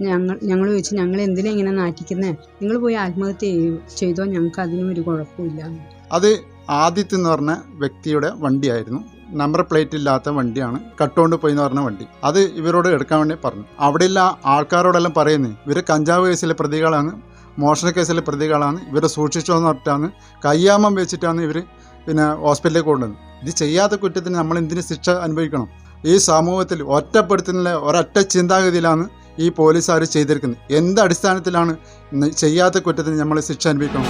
ഞങ്ങൾ ഞങ്ങൾ ചോദിച്ചു ഞങ്ങൾ എന്തിനാ ഇങ്ങനെ നാറ്റിക്കുന്നത് നിങ്ങൾ പോയി ആത്മഹത്യ ചെയ്തോ? ഞങ്ങൾക്ക് അതിനും ഒരു കുഴപ്പമില്ല. അത് ആദിത്യ എന്ന് പറഞ്ഞ വ്യക്തിയുടെ വണ്ടിയായിരുന്നു. നമ്പർ പ്ലേറ്റ് ഇല്ലാത്ത വണ്ടിയാണ് കട്ടുകൊണ്ട് പോയി എന്ന് പറഞ്ഞ വണ്ടി. അത് ഇവരോട് എടുക്കാൻ വേണ്ടി പറഞ്ഞു. അവിടെയുള്ള ആൾക്കാരോടെല്ലാം പറയുന്നത് ഇവർ കഞ്ചാവ് കേസിലെ പ്രതികളാണ് മോഷണ കേസിലെ പ്രതികളാണ് ഇവരെ സൂക്ഷിച്ചോന്ന് പറഞ്ഞിട്ടാണ് കയ്യാമം വെച്ചിട്ടാണ് ഇവർ പിന്നെ ഹോസ്പിറ്റലിലേക്ക് കൊണ്ടുവന്നത്. ഇത് ചെയ്യാത്ത കുറ്റത്തിന് നമ്മൾ എന്തിന് ശിക്ഷ അനുഭവിക്കണം? ഈ സമൂഹത്തിൽ ഒറ്റപ്പെടുത്തുന്ന ഒരൊറ്റ ചിന്താഗതിയിലാണ് ഈ പോലീസുകാർ ചെയ്തിരിക്കുന്നത്? എന്ത് അടിസ്ഥാനത്തിലാണ് ചെയ്യാത്ത കുറ്റത്തിന് നമ്മൾ ശിക്ഷ അനുഭവിക്കണം?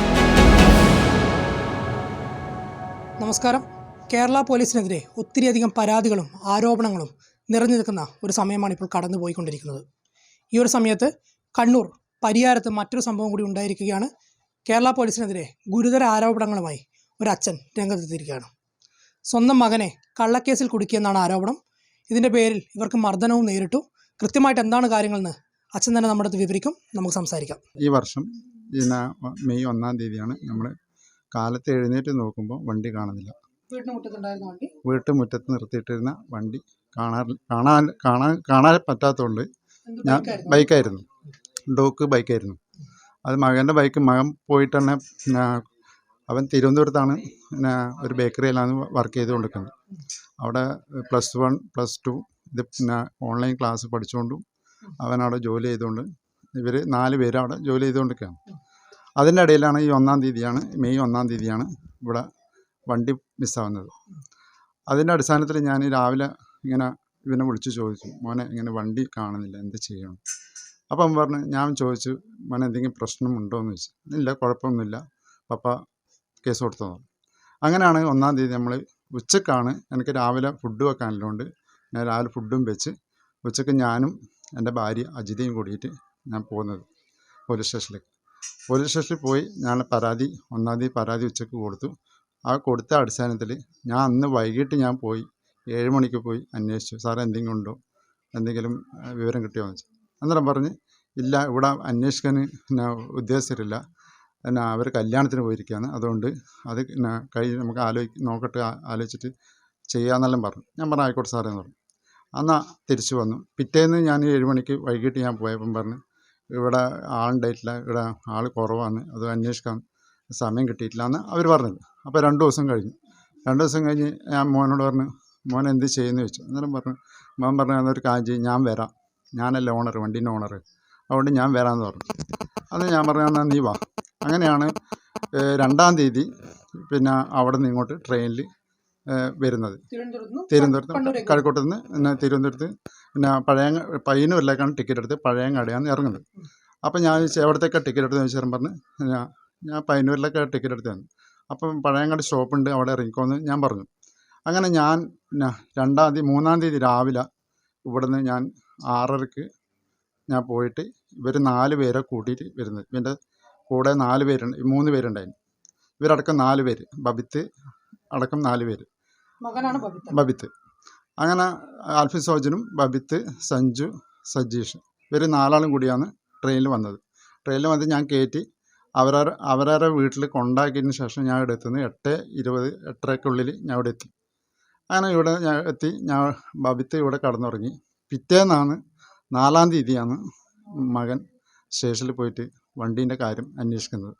നമസ്കാരം. കേരള പോലീസിനെതിരെ ഒത്തിരിയധികം പരാതികളും ആരോപണങ്ങളും നിറഞ്ഞു നിൽക്കുന്ന ഒരു സമയമാണ് ഇപ്പോൾ കടന്നു പോയിക്കൊണ്ടിരിക്കുന്നത് ഈ ഒരു സമയത്ത് കണ്ണൂർ പരിയാരത്ത് മറ്റൊരു സംഭവം കൂടി ഉണ്ടായിരിക്കുകയാണ്. കേരള പോലീസിനെതിരെ ഗുരുതര ആരോപണങ്ങളുമായി ഒരു അച്ഛൻ രംഗത്തെത്തിയിരിക്കുകയാണ്. സ്വന്തം മകനെ കള്ളക്കേസിൽ കുടുക്കിയെന്നാണ് ആരോപണം. ഇതിന്റെ പേരിൽ ഇവർക്ക് മർദ്ദനവും നേരിട്ടു. കൃത്യമായിട്ട് എന്താണ് കാര്യങ്ങളെന്ന് അച്ഛൻ തന്നെ നമ്മുടെ അടുത്ത് വിവരിക്കും നമുക്ക് സംസാരിക്കാം. ഈ വർഷം ഇതിന് മെയ് ഒന്നാം തീയതിയാണ് നമ്മൾ കാലത്ത് എഴുന്നേറ്റ് നോക്കുമ്പോൾ വണ്ടി കാണുന്നില്ല. വീട്ടുമുറ്റത്ത് നിർത്തിയിട്ടിരുന്ന വണ്ടി കാണാൻ കാണാൻ കാണാൻ കാണാൻ പറ്റാത്തതുകൊണ്ട് ഞാൻ ബൈക്കായിരുന്നു? ഡോക്ക് ബൈക്കായിരുന്നു. അത് മകന്റെ ബൈക്ക് മകൻ പോയിട്ട് തന്നെ അവൻ തിരുവനന്തപുരത്താണ് ഒരു ബേക്കറിയിലാണ് വർക്ക് ചെയ്തുകൊണ്ടിരിക്കുന്നത്. അവിടെ പ്ലസ് വൺ പ്ലസ് ടു ഇത് പിന്നെ ഓൺലൈൻ ക്ലാസ് പഠിച്ചുകൊണ്ടും അവനവിടെ ജോലി ചെയ്തുകൊണ്ട് ഇവർ നാല് പേര് അവിടെ ജോലി ചെയ്തുകൊണ്ടിരിക്കുകയാണ് അതിന്റെ ഇടയിലാണ് ഈ ഒന്നാം തീയതിയാണ് മെയ് ഒന്നാം തീയതിയാണ് ഇവിടെ വണ്ടി മിസ്സാവുന്നത്. അതിന്റെ അടിസ്ഥാനത്തിൽ ഞാൻ രാവിലെ ഇങ്ങനെ ഇവനെ വിളിച്ച് ചോദിച്ചു മോനെ ഇങ്ങനെ വണ്ടി കാണുന്നില്ല എന്ത് ചെയ്യണം? അപ്പം അവൻ പറഞ്ഞു ഞാൻ ചോദിച്ചു മോനെ എന്തെങ്കിലും പ്രശ്നമുണ്ടോ എന്ന് ചോദിച്ചു. ഇല്ല കുഴപ്പമൊന്നുമില്ല പപ്പ കേസ് കൊടുത്തതാണ് അങ്ങനെയാണ് ഒന്നാം തീയതി നമ്മൾ ഉച്ചക്കാണ് എനിക്ക് രാവിലെ ഫുഡ് വെക്കാനുള്ളതുകൊണ്ട് ഞാൻ രാവിലെ ഫുഡും വെച്ച് ഉച്ചയ്ക്ക് ഞാനും എന്റെ ഭാര്യ അജിതയും കൂടിയിട്ട് ഞാൻ പോകുന്നത് പോലീസ് സ്റ്റേഷനിലേക്ക്. പോലീസ് സ്റ്റേഷനിൽ പോയി ഞാൻ പരാതി ഒന്നാം തീയതി പരാതി ഉച്ചയ്ക്ക് കൊടുത്തു. ആ കൊടുത്ത അടിസ്ഥാനത്തിൽ ഞാൻ അന്ന് വൈകിട്ട് ഞാൻ പോയി ഏഴ് മണിക്ക് പോയി അന്വേഷിച്ചു. സാറേ എന്തെങ്കിലും ഉണ്ടോ? എന്തെങ്കിലും വിവരം കിട്ടിയോ എന്ന് വെച്ചു. അന്നേരം പറഞ്ഞ് ഇല്ല ഇവിടെ അന്വേഷിക്കാൻ ഉദ്ദേശിച്ചിട്ടില്ല. പിന്നെ അവർ കല്യാണത്തിന് പോയിരിക്കുകയാണ്. അതുകൊണ്ട് അത് കഴിഞ്ഞ് നമുക്ക് ആലോചി നോക്കട്ടെ ആലോചിച്ചിട്ട് ചെയ്യാമെന്നെല്ലാം പറഞ്ഞു. ഞാൻ പറഞ്ഞു ആയിക്കോട്ടെ സാറേ എന്ന് പറഞ്ഞു. അന്നാ തിരിച്ചു വന്നു. പിറ്റേന്ന് ഞാൻ ഏഴ് മണിക്ക് വൈകിട്ട് ഞാൻ പോയപ്പം പറഞ്ഞു ഇവിടെ ആളുണ്ടായിട്ടില്ല ഇവിടെ ആൾ കുറവാണ് അത് അന്വേഷിക്കാൻ സമയം കിട്ടിയിട്ടില്ല എന്ന് അവർ പറഞ്ഞത്. അപ്പോൾ രണ്ട് ദിവസം കഴിഞ്ഞു. രണ്ട് ദിവസം കഴിഞ്ഞ് ഞാൻ മോനോട് പറഞ്ഞു മോൻ എന്ത് ചെയ്യുന്നു? ചോദിച്ചു. അന്നേരം പറഞ്ഞു മോൻ പറഞ്ഞു അന്നൊരു കാഞ്ചി ഞാൻ വരാം. ഞാനല്ല ഓണർ വണ്ടീന്റെ ഓണർ അതുകൊണ്ട് ഞാൻ വരാമെന്ന് പറഞ്ഞു. അന്ന് ഞാൻ പറഞ്ഞു എന്നാൽ നീ വാ. അങ്ങനെയാണ് രണ്ടാം തീയതി പിന്നെ അവിടെ നിന്ന് ഇങ്ങോട്ട് ട്രെയിനിൽ വരുന്നത്. തിരുവനന്തപുരത്ത്. കഴക്കൂട്ടത്ത് നിന്ന് പിന്നെ തിരുവനന്തപുരത്ത് പിന്നെ പഴയ പയ്യന്നൂരിലേക്കാണ് ടിക്കറ്റ് എടുത്ത് പഴയങ്ങാടിയാണ് ഇറങ്ങുന്നത്. അപ്പം ഞാൻ ചോദിച്ചു, എവിടത്തേക്കാണ് ടിക്കറ്റ് എടുത്തത്? ചോദിച്ചാൽ പറഞ്ഞു ഞാൻ ഞാൻ പയ്യന്നൂരിലേക്ക് ടിക്കറ്റ് എടുത്തതാണ് അപ്പം പഴയങ്ങാടി സ്റ്റോപ്പുണ്ട് അവിടെ ഇറങ്ങിക്കോന്ന് ഞാൻ പറഞ്ഞു. അങ്ങനെ ഞാൻ പിന്നെ രണ്ടാം തീയതി മൂന്നാം തീയതി രാവിലെ ഇവിടുന്ന് ഞാൻ ആറരക്ക് ഞാൻ പോയിട്ട് ഇവർ നാല് പേരെ കൂട്ടിയിട്ട് വരുന്നത്. ഇവന്റെ കൂടെ നാല് പേരുണ്ട് മൂന്ന് പേരുണ്ടായിരുന്നു. ഇവരടക്കം നാല് പേര് ബബിത്ത് അടക്കം നാല് പേര്. മകനാണ് ബബിത്ത്. ബബിത്ത്. അങ്ങനെ ആൽഫി സോജനും ബബിത്ത് സഞ്ജു സജീഷ് ഇവർ നാലാളും കൂടിയാണ് ട്രെയിനിൽ വന്നത്. ട്രെയിനിൽ വന്ന് ഞാൻ കയറ്റി അവരവർ അവരാരെ വീട്ടിൽ കൊണ്ടാക്കിയതിന് ശേഷം ഞാൻ ഇവിടെ എത്തുന്നത് എട്ട് ഇരുപത് എട്ടരക്കുള്ളിൽ ഞാൻ ഇവിടെ എത്തി. അങ്ങനെ ഇവിടെ ഞാൻ എത്തി ഞാൻ ബബിത്ത് ഇവിടെ കടന്നുറങ്ങി. പിറ്റേന്നാണ് നാലാം തീയതിയാണ് മകൻ സ്റ്റേഷനിൽ പോയിട്ട് വണ്ടീന്റെ കാര്യം അന്വേഷിക്കുന്നത്.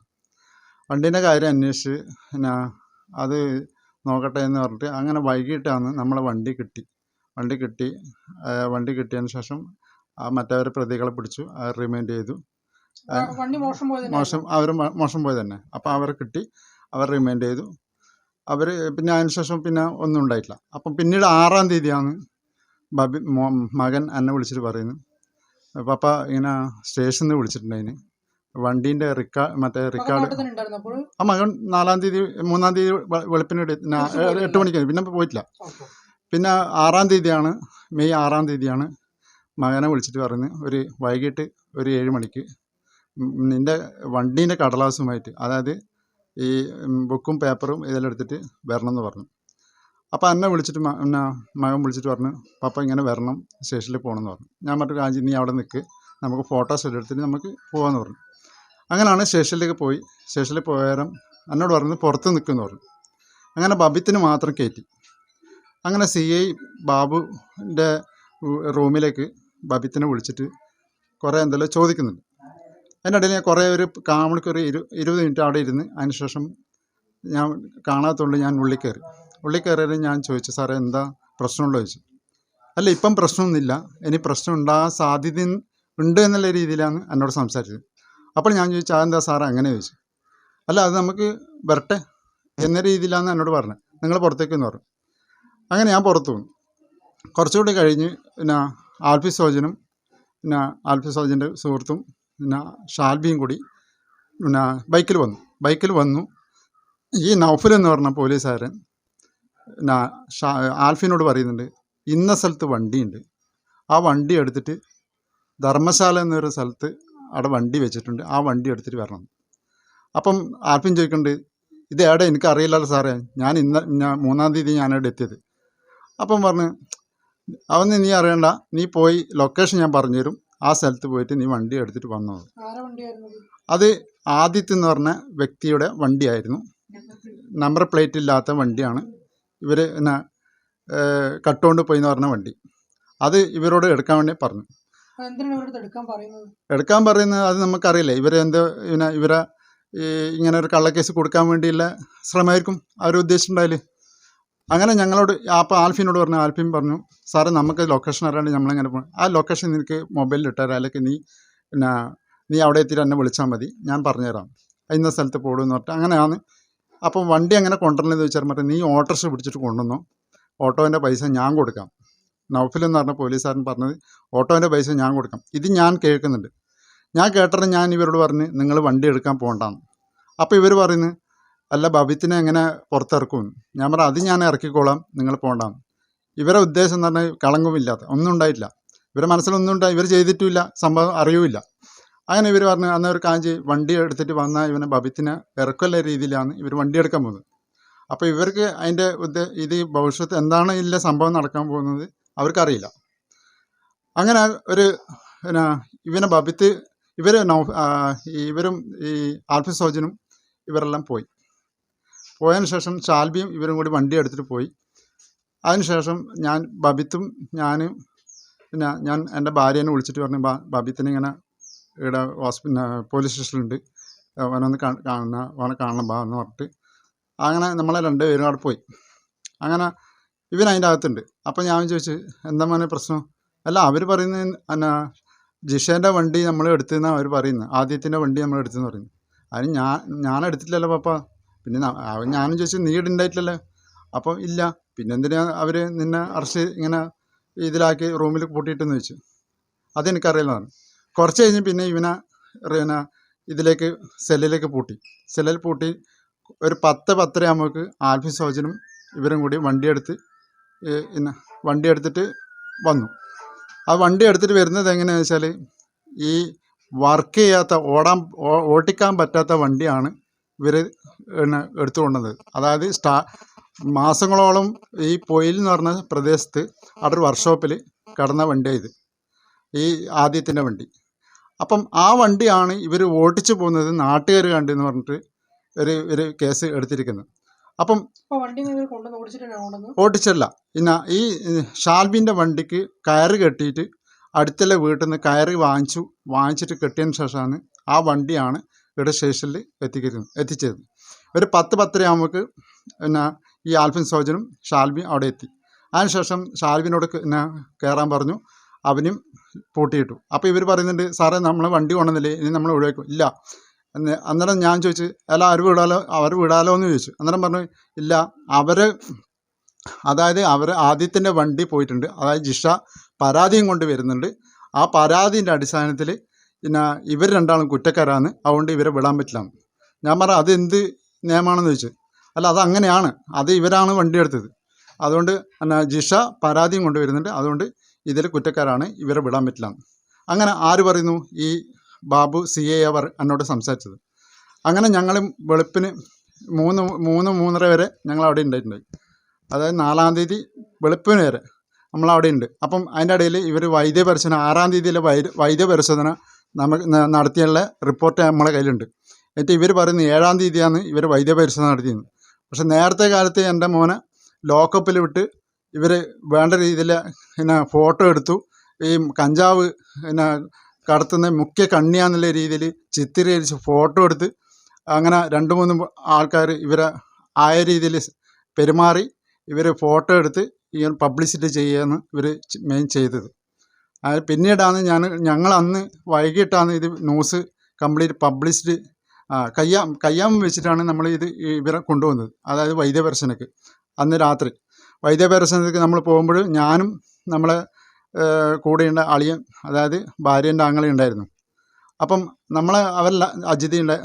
വണ്ടീന്റെ കാര്യം അന്വേഷിച്ച് പിന്നെ അത് നോക്കട്ടെ എന്ന് പറഞ്ഞിട്ട് അങ്ങനെ വൈകിട്ടാണ് നമ്മളെ വണ്ടി കിട്ടി. വണ്ടി കിട്ടി വണ്ടി കിട്ടിയതിന് ശേഷം ആ മറ്റവരെ പ്രതികളെ പിടിച്ചു അവർ റിമൈൻഡ് ചെയ്തു. മോശം അവർ മോശം പോയത് തന്നെ. അപ്പോൾ അവരെ കിട്ടി അവർ റിമൈൻഡ് ചെയ്തു. അവർ പിന്നെ അതിന് ശേഷം പിന്നെ ഒന്നും ഉണ്ടായിട്ടില്ല. അപ്പം പിന്നീട് ആറാം തീയതിയാണ് ബബി മകൻ എന്നെ വിളിച്ചിട്ട് പറയുന്നു പപ്പ ഇങ്ങനെ സ്റ്റേഷനിൽ നിന്ന് വിളിച്ചിട്ടുണ്ടായിന്. വണ്ടീന്റെ റിക്കാർഡ് മറ്റേ റിക്കാർഡ് ആ മകൻ നാലാം തീയതി മൂന്നാം തീയതി വെളുപ്പിന് എട്ട് മണിക്ക് പിന്നെ പോയിട്ടില്ല. പിന്നെ ആറാം തീയതിയാണ് മെയ് ആറാം തീയതിയാണ് മകനെ വിളിച്ചിട്ട് പറയുന്നത്. ഒരു വൈകിട്ട് ഒരു ഏഴ് മണിക്ക്. നിന്റെ നിന്റെ വണ്ടീന്റെ കടലാസുമായിട്ട് അതായത് ഈ ബുക്കും പേപ്പറും ഇതെല്ലാം എടുത്തിട്ട് വരണം എന്ന് പറഞ്ഞു. അപ്പോൾ എന്നെ വിളിച്ചിട്ട് മ- മകൻ വിളിച്ചിട്ട് പറഞ്ഞു പപ്പ ഇങ്ങനെ വരണം സ്റ്റേഷനിൽ പോകണമെന്ന് പറഞ്ഞു. ഞാൻ പറഞ്ഞു കാഞ്ചി നീ അവിടെ നിൽക്ക് നമുക്ക് ഫോട്ടോസ് എല്ലാം എടുത്തിട്ട് നമുക്ക് പോകാമെന്ന് പറഞ്ഞു. അങ്ങനെയാണ് സ്റ്റേഷനിലേക്ക് പോയി. സ്റ്റേഷനിൽ പോയാലും എന്നോട് പറഞ്ഞു പുറത്ത് നിൽക്കുമെന്ന് പറഞ്ഞു. അങ്ങനെ ബബിത്തിന് മാത്രം കയറ്റി. അങ്ങനെ സി ഐ ബാബുവിന്റെ റൂമിലേക്ക് ബബിത്തിനെ വിളിച്ചിട്ട് കുറേ എന്തെല്ലാം ചോദിക്കുന്നുണ്ട്. അതിന്റെ ഇടയിൽ ഞാൻ കുറേ ഒരു കാമണിക്കൊരു ഇരു ഇരുപത് മിനിറ്റ് അവിടെ ഇരുന്ന് അതിനുശേഷം ഞാൻ കാണാത്തതുകൊണ്ട് ഞാൻ ഉള്ളിൽ കയറി. ഉള്ളിൽ ഞാൻ ചോദിച്ചു സാറേ എന്താ പ്രശ്നമുണ്ടോ? ചോദിച്ചു. അല്ല ഇപ്പം പ്രശ്നമൊന്നുമില്ല. ഇനി പ്രശ്നം ഉണ്ടാകാൻ സാധ്യത ഉണ്ട് എന്നുള്ള രീതിയിലാണ് എന്നോട് സംസാരിച്ചത്. അപ്പോൾ ഞാൻ ചോദിച്ചു അതെന്താ സാറേ? അങ്ങനെ ചോദിച്ചു. അല്ല അത് നമുക്ക് വരട്ടെ. എന്ന രീതിയിലാണ് എന്നോട് പറഞ്ഞത് നിങ്ങൾ പുറത്തേക്ക് എന്ന് പറഞ്ഞു. അങ്ങനെ ഞാൻ പുറത്തു വന്നു. കുറച്ചുകൂടി കഴിഞ്ഞ് പിന്നെ ആൽഫി സോജനും പിന്നെ ആൽഫി സോജന്റെ സുഹൃത്തും പിന്നെ ഷാൽബിയും കൂടി പിന്നെ ബൈക്കിൽ വന്നു. ബൈക്കിൽ വന്നു. ഈ നൗഫൽ എന്ന് പറഞ്ഞ പോലീസുകാരൻ പിന്നെ ഷാ ആൽഫിനോട് പറയുന്നുണ്ട് ഇന്ന സ്ഥലത്ത് വണ്ടിയുണ്ട്. ആ വണ്ടി എടുത്തിട്ട് ധർമ്മശാല എന്നൊരു സ്ഥലത്ത് അവിടെ വണ്ടി വെച്ചിട്ടുണ്ട്. ആ വണ്ടി എടുത്തിട്ട് വരണം. അപ്പം ആർപ്പിൻ ചോദിക്കുന്നുണ്ട് ഇത് എവിടെ? എനിക്ക് അറിയില്ലല്ലോ സാറേ. ഞാൻ ഇന്ന് ഞാൻ മൂന്നാം തീയതി ഞാനവിടെ എത്തിയത്. അപ്പം പറഞ്ഞു അവന്ന് നീ അറിയണ്ട. നീ പോയി ലൊക്കേഷൻ ഞാൻ പറഞ്ഞു തരും ആ സ്ഥലത്ത് പോയിട്ട് നീ വണ്ടി എടുത്തിട്ട് വന്നത് അത് ആദിത്യ എന്ന് പറഞ്ഞ വ്യക്തിയുടെ വണ്ടിയായിരുന്നു. നമ്പർ പ്ലേറ്റ് ഇല്ലാത്ത വണ്ടിയാണ്. ഇവർ എന്നാ കട്ടുകൊണ്ട് പോയി എന്ന് പറഞ്ഞ വണ്ടി. അത് ഇവരോട് എടുക്കാൻ വേണ്ടി പറഞ്ഞു. എടുക്കാൻ പറയുന്നത്? അത് നമുക്കറിയില്ല. ഇവരെ എന്താ ഇവരെ ഇങ്ങനെ ഒരു കള്ളക്കേസ് കൊടുക്കാൻ വേണ്ടിയുള്ള ശ്രമമായിരിക്കും അവർ ഉദ്ദേശിച്ചിട്ടുണ്ടായില്ലേ അങ്ങനെ ഞങ്ങളോട് അപ്പോൾ ആൽഫിനോട് പറഞ്ഞു ആൽഫിൻ പറഞ്ഞു സാറേ നമുക്ക് ലൊക്കേഷൻ അറിയാണ്ട് നമ്മളെങ്ങനെ പോകും ആ ലൊക്കേഷൻ നിനക്ക് മൊബൈലിൽ ഇട്ടുതരാം അല്ലെങ്കിൽ നീ പിന്നെ നീ അവിടെ എത്തിയിട്ട് എന്നെ വിളിച്ചാൽ മതി. ഞാൻ പറഞ്ഞുതരാം. ഇന്ന സ്ഥലത്ത് പോടുമെന്ന് പറഞ്ഞിട്ട് അങ്ങനെയാണ്. അപ്പം വണ്ടി എങ്ങനെ കൊണ്ടുവരണമെന്ന് ചോദിച്ചാൽ മറ്റേ നീ ഓട്ടോറിക്ഷ പിടിച്ചിട്ട് കൊണ്ടുവന്നു. ഓട്ടോന്റെ പൈസ ഞാൻ കൊടുക്കാം. നൗഫിൽ എന്ന് പറഞ്ഞ പോലീസുകാരൻ പറഞ്ഞത് ഓട്ടോന്റെ പൈസ ഞാൻ കൊടുക്കാം. ഇത് ഞാൻ കേൾക്കുന്നുണ്ട്. ഞാൻ കേട്ടിട്ട് ഞാൻ ഇവരോട് പറഞ്ഞ് നിങ്ങൾ വണ്ടി എടുക്കാൻ പോകണ്ടാന്ന് അപ്പോൾ ഇവർ പറയുന്നു അല്ല ബബിത്തിനെ എങ്ങനെ പുറത്തിറക്കും? ഞാൻ പറഞ്ഞു അത് ഞാൻ ഇറക്കിക്കോളാം നിങ്ങൾ പോകണ്ടാന്ന് ഇവരെ ഉദ്ദേശം എന്ന് പറഞ്ഞാൽ കളങ്കമില്ലാത്ത ഒന്നും ഉണ്ടായിട്ടില്ല. ഇവരെ മനസ്സിലൊന്നും ഉണ്ടായി ഇവർ ചെയ്തിട്ടുമില്ല സംഭവം അറിയുമില്ല അങ്ങനെ ഇവർ പറഞ്ഞു അന്ന് ഒരു കാഞ്ചി വണ്ടി എടുത്തിട്ട് വന്നാൽ ഇവനെ ബബിത്തിനെ ഇറക്കുള്ള രീതിയിലാണ് ഇവർ വണ്ടി എടുക്കാൻ പോകുന്നത്. അപ്പോൾ ഇവർക്ക് അതിന്റെ ഇത് ഭവിഷ്യത്ത് എന്താണ് ഇല്ല സംഭവം നടക്കാൻ പോകുന്നത്? അവർക്കറിയില്ല. അങ്ങനെ ഒരു പിന്നെ ഇവനെ ബബിത്ത് ഇവർ ഇവരും ഈ ആൽഫി സോജനും ഇവരെല്ലാം പോയി. പോയതിന് ശേഷം ഷാൽബിയും ഇവരും കൂടി വണ്ടി എടുത്തിട്ട് പോയി. അതിനുശേഷം ഞാൻ ബബിത്തും ഞാനും പിന്നെ ഞാൻ എന്റെ ഭാര്യനെ വിളിച്ചിട്ട് പറഞ്ഞു "ബ- ബബിത്തിനെ ഇങ്ങനെ ഇവിടെ ഹോസ്പിറ്റൽ പോലീസ് സ്റ്റേഷനിലുണ്ട്. അവനൊന്ന് കാണുന്ന അവനെ കാണണം ബാ എന്ന് പറഞ്ഞിട്ട്. അങ്ങനെ നമ്മളെ രണ്ടുപേരും അവിടെ പോയി. അങ്ങനെ ഇവൻ അതിന്റെ അകത്തുണ്ട്. അപ്പം ഞാൻ ചോദിച്ചു എന്താ മോനെ പ്രശ്നം? അല്ല അവർ പറയുന്നത് എന്നാ ജിഷേന്റെ വണ്ടി നമ്മൾ എടുത്തെന്നാണ് അവർ പറയുന്നത്. ആദ്യത്തിന്റെ വണ്ടി നമ്മൾ എടുത്തെന്ന് പറയുന്നു അതിന് ഞാൻ ഞാൻ എടുത്തിട്ടില്ലല്ലോ പാപ്പ. പിന്നെ ഞാനും ചോദിച്ചു നീ ഉണ്ടായിട്ടില്ലല്ലോ അപ്പം ഇല്ല. പിന്നെ എന്തിനാ അവർ നിന്നെ അറസ്റ്റ് ഇങ്ങനെ ഇതിലാക്കി റൂമിൽ പൂട്ടിയിട്ടെന്ന് ചോദിച്ചു. അതെനിക്കറിയില്ലെന്നാണ് കുറച്ച് കഴിഞ്ഞ് പിന്നെ ഇവനെ പിന്നെ ഇതിലേക്ക് സെല്ലിലേക്ക് പൂട്ടി. സെല്ലിൽ പൂട്ടി ഒരു പത്ത് പത്തര ആകുമ്പോൾക്ക് ആൽഫി സോജനും ഇവരും കൂടി വണ്ടിയെടുത്ത് പിന്നെ വണ്ടി എടുത്തിട്ട് വന്നു. ആ വണ്ടി എടുത്തിട്ട് വരുന്നത് എങ്ങനെയാണെന്ന് വെച്ചാൽ ഈ വർക്ക് ചെയ്യാത്ത ഓടാൻ ഓട്ടിക്കാൻ പറ്റാത്ത വണ്ടിയാണ് ഇവർ എടുത്തു കൊണ്ടത്. അതായത് സ്റ്റാ മാസങ്ങളോളം ഈ പൊയിൽ എന്ന് പറഞ്ഞ പ്രദേശത്ത് അവിടെ ഒരു വർക്ക്ഷോപ്പിൽ കടന്ന വണ്ടിയാണ് ഇത്. ഈ ആദ്യത്തിന്റെ വണ്ടി. അപ്പം ആ വണ്ടിയാണ് ഇവർ ഓടിച്ചു പോകുന്നത് നാട്ടുകാർ കണ്ടെന്ന് പറഞ്ഞിട്ട് ഒരു ഒരു കേസ് എടുത്തിരിക്കുന്നത്. അപ്പം ഓടിച്ചല്ല. ഇന്ന ഈ ഷാൽബിന്റെ വണ്ടിക്ക് കയറ് കെട്ടിയിട്ട് അടുത്തുള്ള വീട്ടിൽ നിന്ന് കയറ് വാങ്ങിച്ചു വാങ്ങിച്ചിട്ട് കെട്ടിയതിന് ശേഷമാണ് ആ വണ്ടിയാണ് ഇവിടെ സ്റ്റേഷനിൽ എത്തിക്കുന്നത് എത്തിച്ചത്. ഒരു പത്ത് പത്തര ആകുമ്പോൾക്ക് പിന്നെ ഈ ആൽഫിൻ സോജനും ഷാൽബിയും അവിടെ എത്തി. അതിനുശേഷം ഷാൽബിനോട് പിന്നെ കയറാൻ പറഞ്ഞു അവനും പൂട്ടിയിട്ടു. അപ്പോൾ ഇവർ പറയുന്നുണ്ട് സാറേ നമ്മൾ വണ്ടി കൊണ്ടുവന്നില്ലേ? ഇനി നമ്മൾ ഒഴിവാക്കും. ഇല്ല. എന്ന് അന്നേരം ഞാൻ ചോദിച്ചു അല്ല അവർ വിടാലോ? അവർ വിടാലോ? എന്ന് ചോദിച്ചു. അന്നേരം പറഞ്ഞു ഇല്ല അവർ അതായത് അവർ ആദ്യത്തിന്റെ വണ്ടി പോയിട്ടുണ്ട്. അതായത് ജിഷ പരാതിയും കൊണ്ട് വരുന്നുണ്ട്. ആ പരാതിന്റെ അടിസ്ഥാനത്തിൽ പിന്നെ ഇവർ രണ്ടാളും കുറ്റക്കാരാണ്. അതുകൊണ്ട് ഇവരെ വിടാൻ പറ്റില്ല. ഞാൻ പറഞ്ഞു അത് എന്ത് നിയമമാണെന്ന് ചോദിച്ചു? അല്ല അത് അങ്ങനെയാണ്. അത് ഇവരാണ് വണ്ടി എടുത്തത്. അതുകൊണ്ട് എന്നാ ജിഷ പരാതിയും കൊണ്ട് വരുന്നുണ്ട്. അതുകൊണ്ട് ഇതിൽ കുറ്റക്കാരാണ്. ഇവരെ വിടാൻ പറ്റില്ല. അങ്ങനെ ആര് പറയുന്നു? ഈ ബാബു സി എ അവർ എന്നോട് സംസാരിച്ചത്. അങ്ങനെ ഞങ്ങളും വെളുപ്പിന് മൂന്ന് മൂന്ന് മൂന്നര വരെ ഞങ്ങൾ അവിടെ ഉണ്ടായിട്ടുണ്ട് അതായത് നാലാം തീയതി വെളുപ്പിന് വരെ നമ്മൾ അവിടെ ഉണ്ട് അപ്പം അതിന്റെ ഇടയിൽ ഇവർ വൈദ്യ പരിശോധന ആറാം തീയതിയിലെ വൈദ്യ വൈദ്യപരിശോധന നമുക്ക് ന- നടത്തിയുള്ള റിപ്പോർട്ട് നമ്മളെ കയ്യിലുണ്ട്. എന്നിട്ട് ഇവർ പറയുന്നത് ഏഴാം തീയതിയാണ് ഇവർ വൈദ്യ പരിശോധന നടത്തിയത് പക്ഷെ നേരത്തെ കാലത്ത് എന്റെ മോനെ ലോക്കപ്പിൽ വിട്ട് ഇവർ വേണ്ട രീതിയിൽ പിന്നെ ഫോട്ടോ എടുത്തു. ഈ കഞ്ചാവ് പിന്നെ കടത്തുന്ന മുഖ്യ കണ്ണിയാന്നുള്ള രീതിയിൽ ചിത്രീകരിച്ച് ഫോട്ടോ എടുത്ത് അങ്ങനെ രണ്ട് മൂന്ന് ആൾക്കാർ ഇവരെ ആയ രീതിയിൽ പെരുമാറി ഇവർ ഫോട്ടോ എടുത്ത് ഇങ്ങനെ പബ്ലിസിറ്റി ചെയ്യുകയാണ് ഇവർ മെയിൻ ചെയ്തത്. അത് പിന്നീടാണ് ഞാൻ ഞങ്ങൾ അന്ന് വൈകിട്ടാണ് ഇത് ന്യൂസ് കംപ്ലീറ്റ് പബ്ലിസിറ്റി കയ്യാം കയ്യാമം വെച്ചിട്ടാണ് നമ്മൾ ഇത് ഇവരെ കൊണ്ടുവന്നത്. അതായത് വൈദ്യപരസനക്ക് അന്ന് രാത്രി. വൈദ്യപരസനക്ക് നമ്മൾ പോകുമ്പോൾ ഞാനും നമ്മളെ കൂടെയുണ്ട അളിയൻ അതായത് ഭാര്യേന്റെ ആങ്ങളെ ഉണ്ടായിരുന്നു. അപ്പം നമ്മളെ അവരല്ല അജിതി ഉണ്ടായി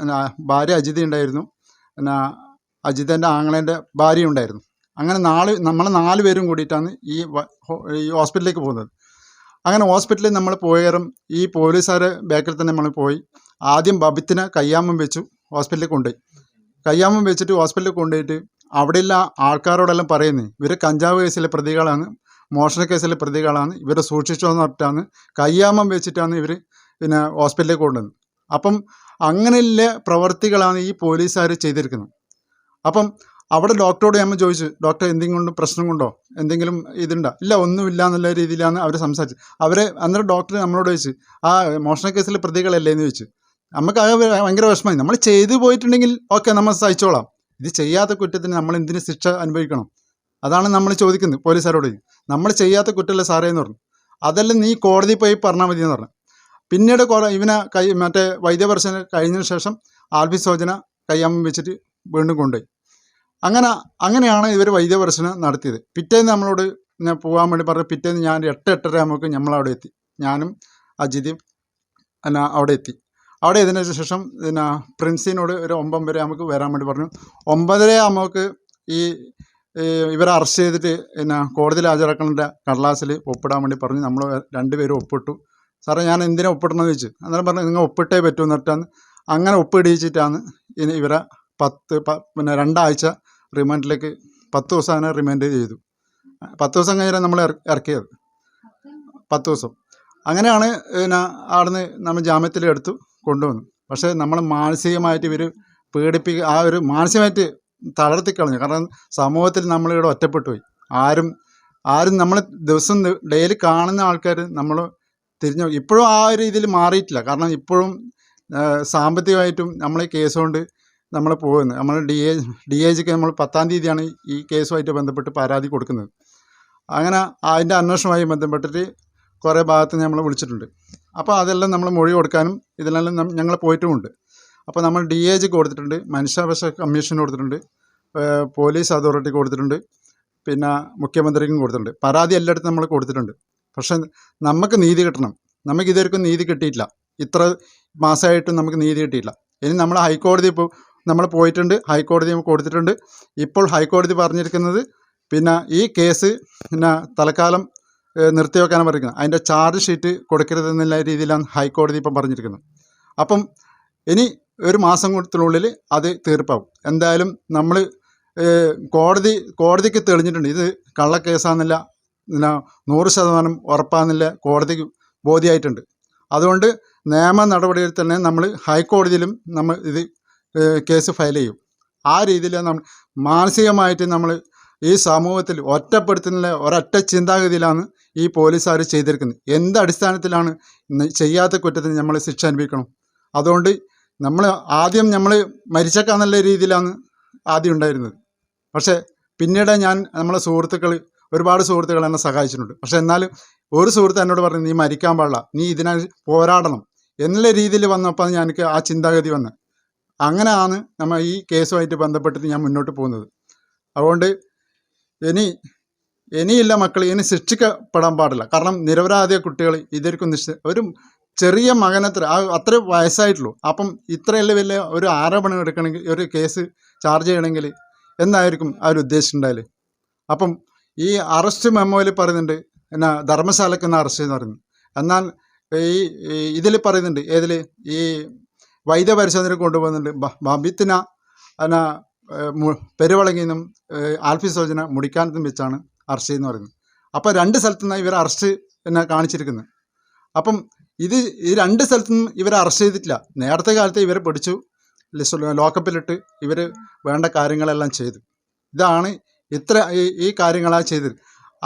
ഭാര്യ അജിതി ഉണ്ടായിരുന്നു. പിന്നെ അജിതന്റെ ആങ്ങളേന്റെ ഭാര്യ ഉണ്ടായിരുന്നു. അങ്ങനെ നാല് നമ്മൾ നാല് പേരും കൂടിയിട്ടാണ് ഈ ഈ ഹോസ്പിറ്റലിലേക്ക് പോകുന്നത്. അങ്ങനെ ഹോസ്പിറ്റലിൽ നമ്മൾ പോയേറും ഈ പോലീസുകാരെ ബാക്കിൽ തന്നെ നമ്മൾ പോയി. ആദ്യം ബബിത്തിനെ കയ്യാമം വെച്ചു ഹോസ്പിറ്റലിൽ കൊണ്ടുപോയി. കയ്യാമം വെച്ചിട്ട് ഹോസ്പിറ്റലിൽ കൊണ്ടുപോയിട്ട് അവിടെയുള്ള ആൾക്കാരോടെല്ലാം പറയുന്നത് ഇവർ കഞ്ചാവ് കേസിലെ പ്രതികളാണ്. മോഷണ കേസിലെ പ്രതികളാണ്. ഇവരെ സൂക്ഷിച്ചോ എന്ന് പറഞ്ഞിട്ടാണ് കയ്യാമം വെച്ചിട്ടാണ് ഇവർ പിന്നെ ഹോസ്പിറ്റലിലേക്ക് കൊണ്ടുവന്നത്. അപ്പം അങ്ങനെയുള്ള പ്രവർത്തികളാണ് ഈ പോലീസുകാർ ചെയ്തിരിക്കുന്നത്. അപ്പം അവിടെ ഡോക്ടറോട് നമ്മൾ ചോദിച്ചു ഡോക്ടർ എന്തെങ്കിലും കൊണ്ട് പ്രശ്നം കൊണ്ടോ? എന്തെങ്കിലും ഇതുണ്ടോ? ഇല്ല ഒന്നുമില്ല എന്നുള്ള രീതിയിലാണ് അവർ സംസാരിച്ചത്. അവരെ അന്നേരം ഡോക്ടർ നമ്മളോട് ചോദിച്ചു ആ മോഷണ പ്രതികളല്ലേ എന്ന് ചോദിച്ചു. നമുക്ക് അത് ഭയങ്കര വിഷമമായി. നമ്മൾ ചെയ്തു പോയിട്ടുണ്ടെങ്കിൽ ഓക്കെ നമ്മൾ സഹിച്ചോളാം. ഇത് ചെയ്യാത്ത കുറ്റത്തിന് നമ്മൾ എന്തിന് ശിക്ഷ അനുഭവിക്കണം? അതാണ് നമ്മൾ ചോദിക്കുന്നത് പോലീസുകാരോട്. നമ്മൾ ചെയ്യാത്ത കുറ്റമല്ല സാറേ എന്ന് പറഞ്ഞു. അതെല്ലാം നീ കോടതി പോയി പറഞ്ഞാൽ മതി എന്ന് പറഞ്ഞു. പിന്നീട് ഇവനെ കൈ മറ്റേ വൈദ്യപരിശോധന കഴിഞ്ഞതിന് ശേഷം ആൽഫിസോജന കയ്യാമ്പം വെച്ചിട്ട് വീണ്ടും കൊണ്ടുപോയി. അങ്ങനെ അങ്ങനെയാണ് ഇവർ വൈദ്യപരിശോധന നടത്തിയത്. പിറ്റേന്ന് നമ്മളോട് ഞാൻ പോകാൻ വേണ്ടി പറഞ്ഞു പിറ്റേന്ന് ഞാൻ എട്ട് എട്ടര ആകുമ്പോൾ നമ്മളവിടെ എത്തി. ഞാനും അജിതും എന്നാ അവിടെ എത്തി. അവിടെ ഇതിന് ശേഷം പിന്നെ പ്രിൻസിനോട് ഒരു ഒമ്പത് വരെ നമുക്ക് വരാൻ വേണ്ടി പറഞ്ഞു. ഒമ്പതര നമുക്ക് ഈ ഇവരെ അറസ്റ്റ് ചെയ്തിട്ട് പിന്നെ കോടതിയിൽ ഹാജരാക്കേണ്ട കടലാസിൽ ഒപ്പിടാൻ വേണ്ടി പറഞ്ഞു. നമ്മൾ രണ്ടുപേരും ഒപ്പിട്ടു. സാറേ ഞാൻ എന്തിനാ ഒപ്പിടണമെന്ന് ചോദിച്ചു. അന്നേരം പറഞ്ഞു നിങ്ങൾ ഒപ്പിട്ടേ പറ്റൂ എന്നിട്ടാണ് അങ്ങനെ ഒപ്പിടിയിച്ചിട്ടാണ് ഇനി ഇവരെ പത്ത് പിന്നെ രണ്ടാഴ്ച റിമാൻഡിലേക്ക് പത്ത് ദിവസം അങ്ങനെ റിമാൻഡ് ചെയ്തു. പത്ത് ദിവസം കഴിഞ്ഞാൽ നമ്മൾ ഇറ- ഇറക്കിയത്. പത്ത് ദിവസം. അങ്ങനെയാണ് പിന്നെ അവിടുന്ന് നമ്മൾ ജാമ്യത്തിൽ എടുത്തു കൊണ്ടുവന്നു. പക്ഷേ നമ്മൾ മാനസികമായിട്ട് ഇവർ പേടിപ്പിക്കുക ആ ഒരു മാനസികമായിട്ട് തളർത്തിക്കളഞ്ഞു. കാരണം സമൂഹത്തിൽ നമ്മളിവിടെ ഒറ്റപ്പെട്ടു പോയി ആരും ആരും നമ്മൾ ദിവസം ഡെയിലി കാണുന്ന ആൾക്കാർ നമ്മൾ തിരിഞ്ഞു ഇപ്പോഴും ആ ഒരു ഇതിൽ മാറിയിട്ടില്ല. കാരണം ഇപ്പോഴും സാമ്പത്തികമായിട്ടും നമ്മൾ ഈ കേസ് കൊണ്ട് നമ്മൾ പോകുന്നത് നമ്മൾ ഡി എ ഡി എ ജിക്ക് നമ്മൾ പത്താം തീയതിയാണ് ഈ കേസുമായിട്ട് ബന്ധപ്പെട്ട് പരാതി കൊടുക്കുന്നത്. അങ്ങനെ അതിന്റെ അന്വേഷണവുമായി ബന്ധപ്പെട്ടിട്ട് കുറേ ഭാഗത്ത് നമ്മൾ വിളിച്ചിട്ടുണ്ട്. അപ്പോൾ അതെല്ലാം നമ്മൾ മൊഴി കൊടുക്കാനും ഇതിലെല്ലാം ഞങ്ങൾ പോയിട്ടുമുണ്ട്. അപ്പോൾ നമ്മൾ ഡി എ ജിക്ക് കൊടുത്തിട്ടുണ്ട്. മനുഷ്യാവകാശ കമ്മീഷന് കൊടുത്തിട്ടുണ്ട്. പോലീസ് അതോറിറ്റിക്ക് കൊടുത്തിട്ടുണ്ട്. പിന്നെ മുഖ്യമന്ത്രിക്കും കൊടുത്തിട്ടുണ്ട്. പരാതി എല്ലായിടത്തും നമ്മൾ കൊടുത്തിട്ടുണ്ട്. പക്ഷേ നമുക്ക് നീതി കിട്ടണം. നമുക്ക് ഇതുവരെക്കും നീതി കിട്ടിയിട്ടില്ല. ഇത്ര മാസമായിട്ടും നമുക്ക് നീതി കിട്ടിയിട്ടില്ല. ഇനി നമ്മൾ ഹൈക്കോടതി ഇപ്പോൾ നമ്മൾ പോയിട്ടുണ്ട്. ഹൈക്കോടതി കൊടുത്തിട്ടുണ്ട്. ഇപ്പോൾ ഹൈക്കോടതി പറഞ്ഞിരിക്കുന്നത് പിന്നെ ഈ കേസ് പിന്നെ തൽക്കാലം നിർത്തിവെക്കാനാണ് പറഞ്ഞിരിക്കുന്നത്. അതിന്റെ ചാർജ് ഷീറ്റ് കൊടുക്കരുതെന്നുള്ള രീതിയിലാണ് ഹൈക്കോടതി ഇപ്പം പറഞ്ഞിരിക്കുന്നത്. അപ്പം ഇനി ഒരു മാസം കൊടുത്തിനുള്ളിൽ അത് തീർപ്പാവും. എന്തായാലും നമ്മൾ കോടതി കോടതിക്ക് തെളിഞ്ഞിട്ടുണ്ട്. ഇത് കള്ളക്കേസാണെന്നില്ല പിന്നെ നൂറ് ശതമാനം ഉറപ്പാണെന്നില്ല കോടതിക്ക് ബോധ്യമായിട്ടുണ്ട് അതുകൊണ്ട് നിയമ നടപടിയിൽ തന്നെ നമ്മൾ ഹൈക്കോടതിയിലും നമ്മൾ ഇത് കേസ് ഫയൽ ചെയ്യും. ആ രീതിയിൽ നമ്മൾ മാനസികമായിട്ട് നമ്മൾ ഈ സമൂഹത്തിൽ ഒറ്റപ്പെടുത്തുന്ന ഒരൊറ്റ ചിന്താഗതിയിലാണ് ഈ പോലീസുകാർ ചെയ്തിരിക്കുന്നത്. എന്ത് അടിസ്ഥാനത്തിലാണ് ചെയ്യാത്ത കുറ്റത്തിന് നമ്മൾ ശിക്ഷ അനുഭവിക്കണം? അതുകൊണ്ട് നമ്മൾ ആദ്യം നമ്മൾ മരിച്ചേക്കാന്നുള്ള രീതിയിലാണ് ആദ്യം ഉണ്ടായിരുന്നത്. പക്ഷേ പിന്നീട് ഞാൻ നമ്മളെ സുഹൃത്തുക്കൾ ഒരുപാട് സുഹൃത്തുക്കൾ എന്നെ സഹായിച്ചിട്ടുണ്ട്. പക്ഷെ എന്നാലും ഒരു സുഹൃത്ത് എന്നോട് പറഞ്ഞു നീ മരിക്കാൻ പാടില്ല. നീ ഇതിനെ പോരാടണം. എന്നുള്ള രീതിയിൽ വന്നപ്പോൾ എനിക്ക് ആ ചിന്താഗതി വന്ന്. അങ്ങനെയാണ് നമ്മൾ ഈ കേസുമായിട്ട് ബന്ധപ്പെട്ടിട്ട് ഞാൻ മുന്നോട്ട് പോകുന്നത്. അതുകൊണ്ട് ഇനി ഇനിയില്ല മക്കൾ ഇനി ശിക്ഷിക്കപ്പെടാൻ പാടില്ല. കാരണം നിരപരാധിയ കുട്ടികൾ ഇതൊരു നിശ്ച ഒരു ചെറിയ മകനത്ര ആ അത്ര വയസ്സായിട്ടുള്ളൂ. അപ്പം ഇത്രയല്ല വലിയ ഒരു ആരോപണം എടുക്കണമെങ്കിൽ ഒരു കേസ് ചാർജ് ചെയ്യണമെങ്കിൽ എന്തായിരിക്കും അവർ ഉദ്ദേശിച്ചിട്ടുണ്ടായാൽ അപ്പം ഈ അറസ്റ്റ് മെമ്മോയിൽ പറയുന്നുണ്ട് എന്നാ ധർമ്മശാലയ്ക്ക് എന്ന് അറസ്റ്റ് എന്ന് പറയുന്നു. എന്നാൽ ഈ ഇതിൽ പറയുന്നുണ്ട് ഏതിൽ ഈ വൈദ്യ വൈദ്യപരിശോധന കൊണ്ടുപോകുന്നുണ്ട് ബബിത്തിന എന്നാ പെരുവളങ്ങിന്നും ആൽഫി ആൽഫിസോജന മുടിക്കാനത്തും വെച്ചാണ് അറസ്റ്റ് എന്ന് പറയുന്നത്. അപ്പോൾ രണ്ട് സ്ഥലത്തു നിന്നാണ് ഇവർ അറസ്റ്റ് എന്നെ കാണിച്ചിരിക്കുന്നത്. അപ്പം ഇത് ഈ രണ്ട് സ്ഥലത്തു ഇവരെ അറസ്റ്റ് ചെയ്തിട്ടില്ല. നേരത്തെ കാലത്ത് ഇവരെ പിടിച്ചു ലോക്കപ്പിലിട്ട് ഇവർ വേണ്ട കാര്യങ്ങളെല്ലാം ചെയ്തു. ഇതാണ് ഇത്ര ഈ ഈ കാര്യങ്ങളാണ് ചെയ്തത്.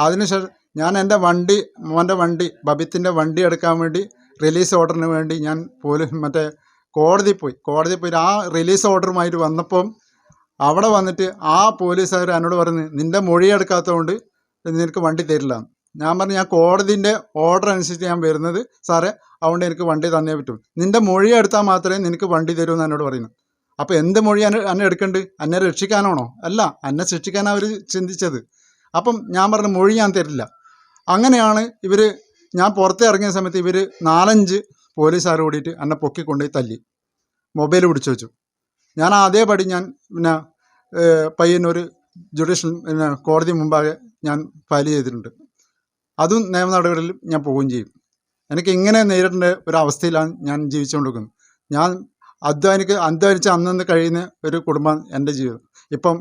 അതിനുശേഷം ഞാൻ എന്റെ വണ്ടി മോന്റെ വണ്ടി ബബിത്തിന്റെ വണ്ടി എടുക്കാൻ വേണ്ടി റിലീസ് ഓർഡറിന് വേണ്ടി ഞാൻ പോലീസ് മറ്റേ കോടതി പോയി. കോടതി പോയി. ആ റിലീസ് ഓർഡറുമായിട്ട് വന്നപ്പം അവിടെ വന്നിട്ട് ആ പോലീസുകാർ എന്നോട് പറഞ്ഞ് നിന്റെ മൊഴി എടുക്കാത്തതുകൊണ്ട് നിനക്ക് വണ്ടി തരില്ല. ഞാൻ പറഞ്ഞു ഞാൻ കോടതിന്റെ ഓർഡർ അനുസരിച്ച് ഞാൻ വരുന്നത്. സാറേ അതുകൊണ്ട് എനിക്ക് വണ്ടി തന്നേ പറ്റും. നിന്റെ മൊഴി എടുത്താൽ മാത്രമേ നിനക്ക് വണ്ടി തരൂ എന്ന് എന്നോട് പറയുന്നു. അപ്പോൾ എന്ത് മൊഴി അന്നെ അന്നെ എടുക്കണ്ട്? എന്നെ രക്ഷിക്കാനാണോ? അല്ല എന്നെ ശിക്ഷിക്കാനാണ് അവർ ചിന്തിച്ചത്. അപ്പം ഞാൻ പറഞ്ഞു മൊഴി ഞാൻ തരില്ല. അങ്ങനെയാണ് ഇവർ ഞാൻ പുറത്തേ ഇറങ്ങിയ സമയത്ത് ഇവർ നാലഞ്ച് പോലീസുകാർ കൂടിയിട്ട് എന്നെ പൊക്കിക്കൊണ്ടുപോയി തല്ലി. മൊബൈൽ പിടിച്ചു വെച്ചു. ഞാൻ അതേപടി ഞാൻ പിന്നെ പയ്യന്നൂർ ജുഡീഷ്യൽ പിന്നെ കോടതി മുമ്പാകെ ഞാൻ ഫയൽ ചെയ്തിട്ടുണ്ട്. അതും നിയമ നടപടികളിൽ ഞാൻ പോവുകയും ചെയ്യും. എനിക്ക് ഇങ്ങനെ നേരിടേണ്ട ഒരു അവസ്ഥയിലാണ് ഞാൻ ജീവിച്ചുകൊണ്ടിരിക്കുന്നത്. ഞാൻ അധ്വാനിക്ക് അധ്വാനിച്ച് അന്നന്ന് കഴിയുന്ന ഒരു കുടുംബം എന്റെ ജീവിതം. ഇപ്പം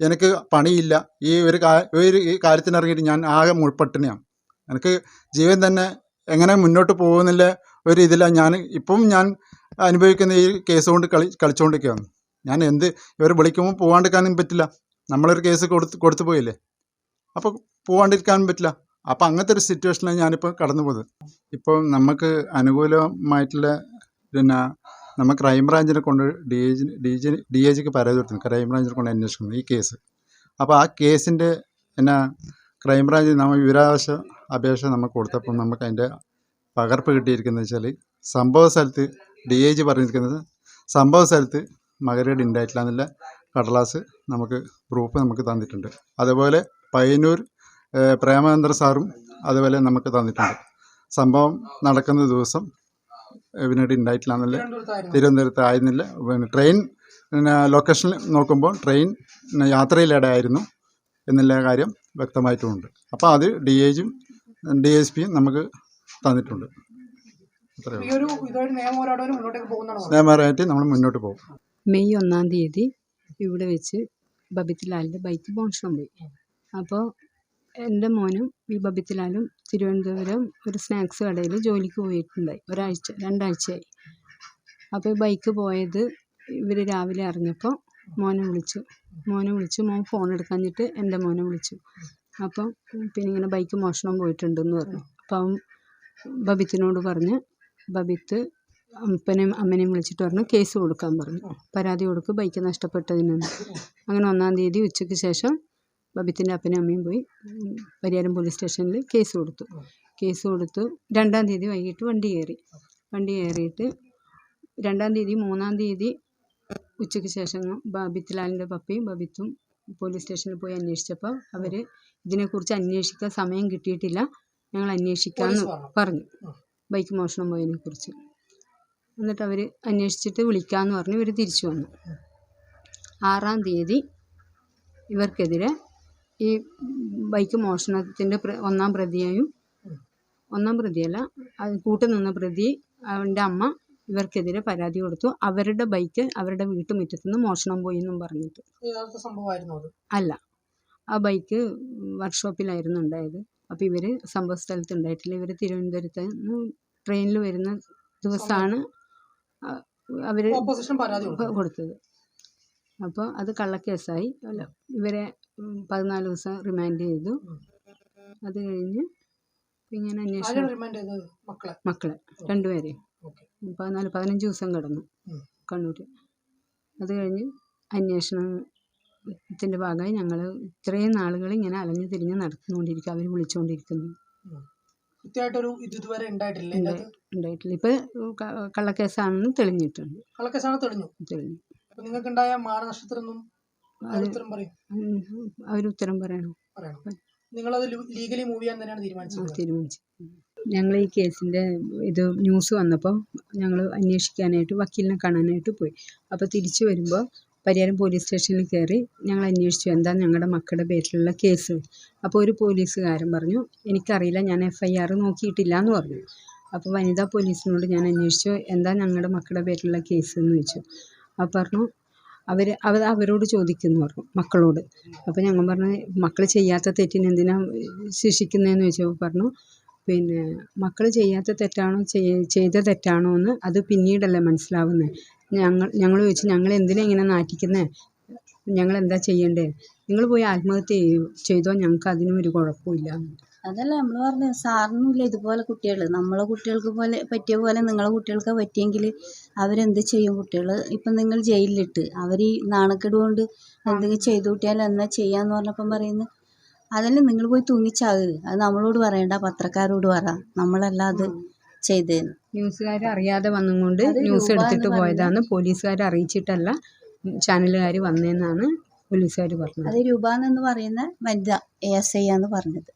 എനിക്ക് പണിയില്ല. ഈ ഒരു ഒരു ഈ കാര്യത്തിനിറങ്ങിയിട്ട് ഞാൻ ആകെ മുൾപ്പട്ടിണിയാണ് എനിക്ക് ജീവൻ തന്നെ എങ്ങനെ മുന്നോട്ട് പോകുന്നില്ല ഒരു ഇതിലാണ് ഞാൻ ഇപ്പം ഞാൻ അനുഭവിക്കുന്ന ഈ കേസ് കൊണ്ട് കളി കളിച്ചുകൊണ്ടിരിക്കുകയാണ് ഞാൻ എന്ത് ഇവർ വിളിക്കുമ്പോൾ പോകാണ്ടിരിക്കാനും പറ്റില്ല. നമ്മളൊരു കേസ് കൊടുത്ത് കൊടുത്തു പോയില്ലേ? അപ്പോൾ പോവാണ്ടിരിക്കാൻ പറ്റില്ല. അപ്പോൾ അങ്ങനത്തെ ഒരു സിറ്റുവേഷനിലാണ് ഞാനിപ്പോൾ കടന്നു പോകുന്നത് ഇപ്പോൾ നമുക്ക് അനുകൂലമായിട്ടുള്ള പിന്നെ നമ്മൾ ക്രൈംബ്രാഞ്ചിനെ കൊണ്ട് D A G D G D A ജിക്ക് പരാതി കൊടുത്തു ക്രൈംബ്രാഞ്ചിനെ കൊണ്ട് അന്വേഷിക്കുന്നു ഈ കേസ് അപ്പോൾ ആ കേസിന്റെ എന്നാ ക്രൈംബ്രാഞ്ചിൽ നമ്മൾ വിവരാവകാശ അപേക്ഷ നമുക്ക് കൊടുത്തപ്പോൾ നമുക്ക് അതിന്റെ പകർപ്പ് കിട്ടിയിരിക്കുന്നത് വെച്ചാൽ സംഭവ സ്ഥലത്ത് ഡി എ ജി പറഞ്ഞിരിക്കുന്നത് സംഭവ സ്ഥലത്ത് മകരേട് ഉണ്ടായിട്ടില്ല എന്നുള്ള കടലാസ് നമുക്ക് പ്രൂഫ് നമുക്ക് തന്നിട്ടുണ്ട്. അതുപോലെ പയ്യന്നൂർ പ്രേമചന്ദ്ര സാറും അതുപോലെ നമുക്ക് തന്നിട്ടുണ്ട്. സംഭവം നടക്കുന്ന ദിവസം ഇവനോട് ഉണ്ടായിട്ടില്ല തിരുവനന്തപുരത്ത് ആയിരുന്നില്ല. പിന്നെ ട്രെയിൻ പിന്നെ ലൊക്കേഷനിൽ നോക്കുമ്പോൾ ട്രെയിൻ യാത്രയിലിടെ യാത്രയിലിടെയായിരുന്നു എന്നുള്ള കാര്യം വ്യക്തമായിട്ടുമുണ്ട് അപ്പോൾ അത് ഡി എജും ഡി എസ് പിയും നമുക്ക് തന്നിട്ടുണ്ട്. നിയമപരമായിട്ട് നമ്മൾ മുന്നോട്ട് പോകും. മെയ് ഒന്നാം തീയതി ഇവിടെ വെച്ച് ബബിത്തിലാലിന്റെ ബൈക്ക് മോഷണം പോയി. അപ്പോൾ എന്റെ മോനും ഈ ബബിത്തിലാലും തിരുവനന്തപുരം ഒരു സ്നാക്സ് കടയിൽ ജോലിക്ക് പോയിട്ടുണ്ടായി ഒരാഴ്ച രണ്ടാഴ്ചയായി. അപ്പോൾ ഈ ബൈക്ക് പോയത് ഇവർ രാവിലെ അറിഞ്ഞപ്പോൾ മോനെ വിളിച്ചു. മോനെ വിളിച്ചു മോൻ ഫോൺ എടുക്കാഞ്ഞിട്ട് എന്റെ മോനെ വിളിച്ചു. അപ്പം പിന്നെ ഇങ്ങനെ ബൈക്ക് മോഷണം പോയിട്ടുണ്ടെന്ന് പറഞ്ഞു. അപ്പം അവൻ ബബിത്തിനോട് പറഞ്ഞ് ബബിത്ത് അപ്പനെയും അമ്മനെയും വിളിച്ചിട്ട് പറഞ്ഞു കേസ് കൊടുക്കാൻ പറഞ്ഞു. പരാതി കൊടുക്ക് ബൈക്ക് നഷ്ടപ്പെട്ടതിനെന്ന് അങ്ങനെ ഒന്നാം തീയതി ഉച്ചയ്ക്ക് ശേഷം ബബിത്തിന്റെ അപ്പനും അമ്മയും പോയി പരിയാരം പോലീസ് സ്റ്റേഷനിൽ കേസ് കൊടുത്തു. കേസ് കൊടുത്തു. രണ്ടാം തീയതി വൈകിട്ട് വണ്ടി കയറി. വണ്ടി കയറിയിട്ട് രണ്ടാം തീയതി മൂന്നാം തീയതി ഉച്ചയ്ക്ക് ശേഷം ബബിത്തിലാലിന്റെ പപ്പയും ബബിത്തും പോലീസ് സ്റ്റേഷനിൽ പോയി അന്വേഷിച്ചപ്പോൾ അവർ ഇതിനെക്കുറിച്ച് അന്വേഷിക്കാൻ സമയം കിട്ടിയിട്ടില്ല. ഞങ്ങൾ അന്വേഷിക്കാമെന്ന്. പറഞ്ഞു. ബൈക്ക് മോഷണം പോയതിനെക്കുറിച്ച്. എന്നിട്ട് അവർ അന്വേഷിച്ചിട്ട് വിളിക്കാമെന്ന് പറഞ്ഞ് ഇവർ തിരിച്ചു വന്നു. ആറാം തീയതി ഇവർക്കെതിരെ ഈ ബൈക്ക് മോഷണത്തിന്റെ ഒന്നാം പ്രതിയായും ഒന്നാം പ്രതിയല്ല അത് കൂട്ടു നിന്ന പ്രതി അവന്റെ അമ്മ ഇവർക്കെതിരെ പരാതി കൊടുത്തു. അവരുടെ ബൈക്ക് അവരുടെ വീട്ടുമുറ്റത്തു നിന്ന് മോഷണം പോയി എന്നും പറഞ്ഞിട്ട്. അല്ല. ആ ബൈക്ക് വർക്ക്ഷോപ്പിലായിരുന്നു ഉണ്ടായത്. അപ്പോൾ ഇവർ സംഭവ സ്ഥലത്ത് ഉണ്ടായിട്ടില്ല ഇവർ തിരുവനന്തപുരത്ത് ട്രെയിനിൽ വരുന്ന ദിവസമാണ് അവർ കൊടുത്തത്. അപ്പോൾ അത് കള്ളക്കേസായി. അല്ല. ഇവരെ പതിനാല് ദിവസം റിമാൻഡ് ചെയ്തു. അത് കഴിഞ്ഞ് ഇങ്ങനെ അന്വേഷണം മക്കളെ? മക്കളെ രണ്ടുപേരെയും പതിനാല് പതിനഞ്ച് ദിവസം കിടന്നു. കണ്ണൂർ അത് കഴിഞ്ഞ് അന്വേഷണത്തിന്റെ ഭാഗമായി ഞങ്ങൾ ഇത്രയും നാളുകൾ ഇങ്ങനെ അലഞ്ഞു തിരിഞ്ഞ് നടന്നുകൊണ്ടിരിക്കുക അവർ വിളിച്ചുകൊണ്ടിരിക്കുന്നു കൃത്യമായിട്ടൊരു ഇത് ഇതുവരെ ഉണ്ടായിട്ടില്ല ഇതിന്റെ ഉണ്ടായിട്ടില്ല. ഇപ്പോൾ കള്ളക്കേസാണെന്ന് തെളിഞ്ഞിട്ടുണ്ട്. കള്ളക്കേസാണ് തെളിഞ്ഞു? തെളിഞ്ഞു. അപ്പൊ നിങ്ങൾക്കുണ്ടായ മാനനഷ്ടത്തിനൊന്നും അത് ഉത്തരം പറയും. അവരുത്തരം പറയണം. നിങ്ങളത് ലീഗലി മൂവ് ചെയ്യാൻ തന്നെയാണ് തീരുമാനിച്ചത്. തീരുമാനിച്ചു. ഞങ്ങൾ ഈ കേസിന്റെ ഇത് ന്യൂസ് വന്നപ്പോൾ ഞങ്ങൾ അന്വേഷിക്കാനായിട്ട് വക്കീലിനെ കാണാനായിട്ട് പോയി. അപ്പോൾ തിരിച്ചു വരുമ്പോൾ പരിയാരം പോലീസ് സ്റ്റേഷനിൽ കയറി ഞങ്ങൾ അന്വേഷിച്ചു എന്താ ഞങ്ങളുടെ മക്കളുടെ പേരിലുള്ള കേസ് അപ്പോൾ ഒരു പോലീസുകാരൻ പറഞ്ഞു എനിക്കറിയില്ല ഞാൻ എഫ് ഐ ആർ നോക്കിയിട്ടില്ല എന്ന് പറഞ്ഞു. അപ്പോൾ വനിതാ പോലീസിനോട് ഞാൻ അന്വേഷിച്ചു എന്താ ഞങ്ങളുടെ മക്കളുടെ പേരിലുള്ള കേസ് എന്ന് ചോദിച്ചു. അപ്പോൾ പറഞ്ഞു അവർ അവർ അവരോട് ചോദിക്കുന്നു പറഞ്ഞു മക്കളോട്. അപ്പം ഞങ്ങൾ പറഞ്ഞു മക്കൾ ചെയ്യാത്ത തെറ്റിന് എന്തിനാ ശിക്ഷിക്കുന്നതെന്ന് ചോദിച്ചപ്പോൾ പറഞ്ഞു പിന്നെ മക്കൾ ചെയ്യാത്ത തെറ്റാണോ ചെയ്ത തെറ്റാണോ എന്ന് അത് പിന്നീടല്ലേ മനസ്സിലാവുന്നത് ഞങ്ങൾ ഞങ്ങൾ ചോദിച്ചു ഞങ്ങൾ എന്തിനാ ഇങ്ങനെ നാറ്റിക്കുന്നത് ഞങ്ങൾ എന്താ ചെയ്യേണ്ടത് നിങ്ങൾ പോയി ആത്മഹത്യ ചെയ്തോ ഞങ്ങൾക്ക് അതിനും ഒരു കുഴപ്പമില്ല അതല്ല നമ്മൾ പറഞ്ഞു സാറിനുമില്ല ഇതുപോലെ കുട്ടികൾ നമ്മളെ കുട്ടികൾക്ക് പോലെ പറ്റിയ പോലെ നിങ്ങളെ കുട്ടികൾക്ക് പറ്റിയെങ്കിൽ അവരെന്ത് ചെയ്യും കുട്ടികൾ ഇപ്പം നിങ്ങൾ ജയിലിലിട്ട് അവർ ഈ നാണക്കേട് കൊണ്ട് എന്തെങ്കിലും ചെയ്തു കൂട്ടിയാൽ എന്നാ ചെയ്യാന്ന് പറഞ്ഞപ്പം പറയുന്നു അതല്ലേ നിങ്ങൾ പോയി തൂങ്ങിച്ചാകുക അത് നമ്മളോട് പറയണ്ട പത്രക്കാരോട് പറ. നമ്മളല്ല അത് ചെയ്തേന്ന്. ന്യൂസുകാർ അറിയാതെ വന്നുകൊണ്ട് ന്യൂസ് എടുത്തിട്ട് പോയതാണ്. പോലീസുകാർ അറിയിച്ചിട്ടല്ല ചാനലുകാർ വന്നതെന്നാണ് പോലീസുകാർ പറഞ്ഞത്. അത് രൂപ എന്ന് പറയുന്ന വനിത എ എസ് ഐ ആന്ന് പറഞ്ഞത്.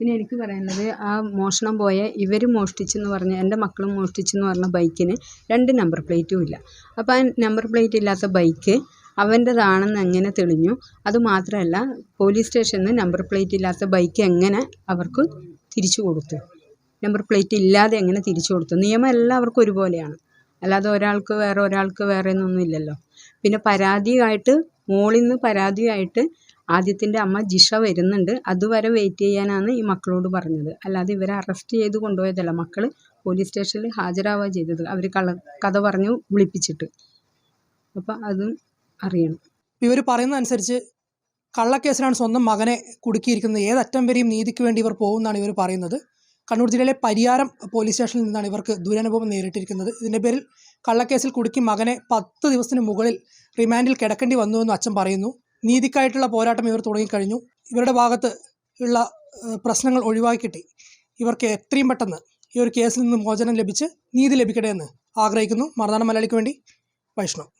പിന്നെ എനിക്ക് പറയാനുള്ളത് ആ മോഷണം പോയ ഇവർ മോഷ്ടിച്ചെന്ന് പറഞ്ഞ എന്റെ മക്കളും മോഷ്ടിച്ചെന്ന് പറഞ്ഞ ബൈക്കിന് രണ്ട് നമ്പർ പ്ലേറ്റും ഇല്ല. അപ്പോൾ ആ നമ്പർ പ്ലേറ്റ് ഇല്ലാത്ത ബൈക്ക് അവന്റെതാണെന്ന് എങ്ങനെ തെളിഞ്ഞു? അതുമാത്രമല്ല പോലീസ് സ്റ്റേഷനിൽ നിന്ന് നമ്പർ പ്ലേറ്റ് ഇല്ലാത്ത ബൈക്ക് എങ്ങനെ അവർക്ക് തിരിച്ചു കൊടുത്തു? നമ്പർ പ്ലേറ്റ് ഇല്ലാതെ എങ്ങനെ തിരിച്ചു കൊടുത്തു? നിയമം എല്ലാവർക്കും ഒരുപോലെയാണ്. അല്ലാതെ ഒരാൾക്ക് വേറെ ഒരാൾക്ക് വേറെ എന്നൊന്നും ഇല്ലല്ലോ. പിന്നെ പരാതിയായിട്ട് മോളിൽ നിന്ന് പരാതിയായിട്ട് ആദ്യത്തിന്റെ അമ്മ ജിഷ വരുന്നുണ്ട്. അതുവരെ വെയിറ്റ് ചെയ്യാനാണ് ഈ മക്കളോട് പറഞ്ഞത്. അല്ലാതെ ഇവരെ അറസ്റ്റ് ചെയ്ത് കൊണ്ടുപോയതല്ല. മക്കൾ പോലീസ് സ്റ്റേഷനിൽ ഹാജരാവുക ചെയ്തത്. അവർ കള കഥ പറഞ്ഞു വിളിപ്പിച്ചിട്ട്. അപ്പോൾ അതും അറിയണം. ഇവർ പറയുന്നതനുസരിച്ച് കള്ളക്കേസിലാണ് സ്വന്തം മകനെ കുടുക്കിയിരിക്കുന്നത്. ഏതറ്റം വരെയും നീതിക്ക് വേണ്ടി ഇവർ പോകുമെന്നാണ് ഇവർ പറയുന്നത്. കണ്ണൂർ ജില്ലയിലെ പരിയാരം പോലീസ് സ്റ്റേഷനിൽ നിന്നാണ് ഇവർക്ക് ദുരനുഭവം നേരിട്ടിരിക്കുന്നത്. ഇതിന്റെ പേരിൽ കള്ളക്കേസിൽ കുടുക്കി മകനെ പത്ത് ദിവസത്തിന് മുകളിൽ റിമാൻഡിൽ കിടക്കേണ്ടി വന്നുവെന്ന് അച്ഛൻ പറയുന്നു. നീതിക്കായിട്ടുള്ള പോരാട്ടം ഇവർ തുടങ്ങിക്കഴിഞ്ഞു. ഇവരുടെ ഭാഗത്ത് ഉള്ള പ്രശ്നങ്ങൾ ഒഴിവാക്കിയിട്ട് ഇവർക്ക് എത്രയും പെട്ടെന്ന് ഈ ഒരു കേസിൽ നിന്ന് മോചനം ലഭിച്ച് നീതി ലഭിക്കട്ടെ എന്ന് ആഗ്രഹിക്കുന്നു. മറുനാടൻ മലയാളിക്ക് വേണ്ടി വൈഷ്ണവ്.